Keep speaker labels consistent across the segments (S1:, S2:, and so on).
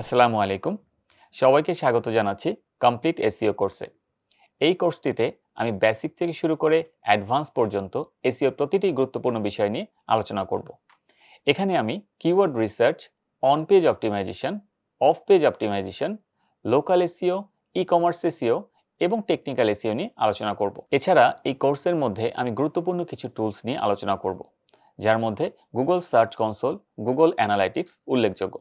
S1: আসসালামু আলাইকুম। সবাইকে স্বাগত জানাচ্ছি কমপ্লিট এসিও কোর্সে। এই কোর্সটিতে আমি বেসিক থেকে শুরু করে অ্যাডভান্স পর্যন্ত এসিওর প্রতিটি গুরুত্বপূর্ণ বিষয় নিয়ে আলোচনা করব। এখানে আমি keyword research on page optimisation off page optimisation local SEO e commerce SEO এবং টেকনিক্যাল এসিও নিয়ে আলোচনা করব। এছাড়া এই কোর্সের মধ্যে আমি গুরুত্বপূর্ণ কিছু টুলস নিয়ে আলোচনা করব, যার মধ্যে Google search console Google analytics উল্লেখযোগ্য।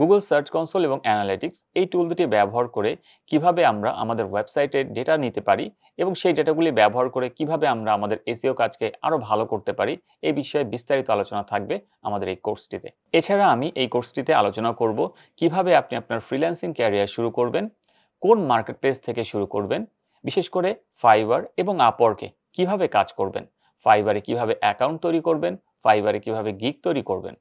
S1: গুগল সার্চ কনসোল এবং অ্যানালিটিক্স এই টুল দুটি ব্যবহার করে কীভাবে আমরা আমাদের ওয়েবসাইটের ডেটা নিতে পারি এবং সেই ডেটাগুলি ব্যবহার করে কীভাবে আমরা আমাদের এসিও কাজকে আরও ভালো করতে পারি, এই বিষয়ে বিস্তারিত আলোচনা থাকবে আমাদের এই কোর্সটিতে এছাড়া আমি এই কোর্সটিতে আলোচনা করব কীভাবে আপনি আপনার ফ্রিল্যান্সিং ক্যারিয়ার শুরু করবেন, কোন মার্কেট প্লেস থেকে শুরু করবেন, বিশেষ করে ফাইবার এবং আপওয়ার্কে কীভাবে কাজ করবেন ফাইবারে কীভাবে অ্যাকাউন্ট তৈরি করবেন ফাইবারে কীভাবে গিক তৈরি করবেন।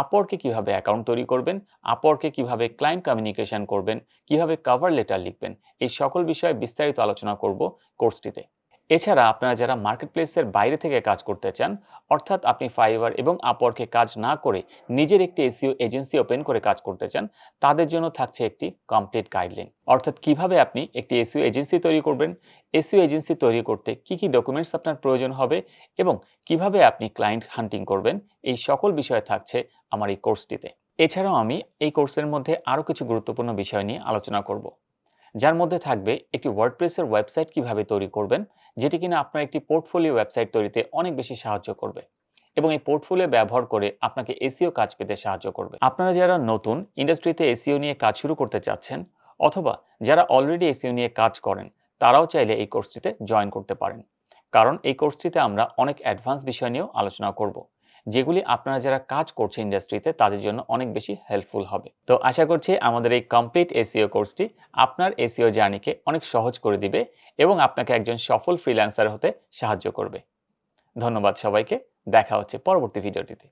S1: আপওয়ার্কে কীভাবে অ্যাকাউন্ট তৈরি করবেন আপরকে কীভাবে ক্লায়েন্ট কমিউনিকেশন করবেন, কীভাবে কভার লেটার লিখবেন, এই সকল বিষয়ে বিস্তারিত আলোচনা করব কোর্সটিতে। এছাড়া আপনারা যারা মার্কেট প্লেসের বাইরে থেকে কাজ করতে চান, অর্থাৎ আপনি ফাইবার এবং আপওয়ার্কে কাজ না করে নিজের একটি এসিও এজেন্সি ওপেন করে কাজ করতে চান, তাদের জন্য থাকছে একটি কমপ্লিট গাইডলাইন অর্থাৎ কীভাবে আপনি একটি এসিও এজেন্সি তৈরি করবেন এসিও এজেন্সি তৈরি করতে কি কি ডকুমেন্টস আপনার প্রয়োজন হবে এবং কীভাবে আপনি ক্লায়েন্ট হান্টিং করবেন, এই সকল বিষয় থাকছে আমার এই কোর্সটিতে এছাড়াও আমি এই কোর্সের মধ্যে আরও কিছু গুরুত্বপূর্ণ বিষয় নিয়ে আলোচনা করব। যার মধ্যে থাকবে একটি ওয়ার্ডপ্রেসের ওয়েবসাইট কীভাবে তৈরি করবেন, যেটি কিনা আপনার একটি পোর্টফোলিও ওয়েবসাইট তৈরিতে অনেক বেশি সাহায্য করবে এবং এই পোর্টফোলিও ব্যবহার করে আপনাকে এসিও কাজ পেতে সাহায্য করবে। আপনারা যারা নতুন ইন্ডাস্ট্রিতে এসিও নিয়ে কাজ শুরু করতে চাচ্ছেন অথবা যারা অলরেডি এসিও নিয়ে কাজ করেন, তারাও চাইলে এই কোর্সটিতে জয়েন করতে পারেন। কারণ এই কোর্সটিতে আমরা অনেক অ্যাডভান্স বিষয় নিয়েও আলোচনা করব। যেগুলি আপনারা যারা কাজ করছে ইন্ডাস্ট্রিতে তাদের জন্য অনেক বেশি হেল্পফুল হবে। তো আশা করছি আমাদের এই কমপ্লিট এসিও কোর্সটি আপনার এসিও জার্নিকে অনেক সহজ করে দিবে এবং আপনাকে একজন সফল ফ্রিল্যান্সার হতে সাহায্য করবে। ধন্যবাদ সবাইকে। দেখা হচ্ছে পরবর্তী ভিডিওটিতে।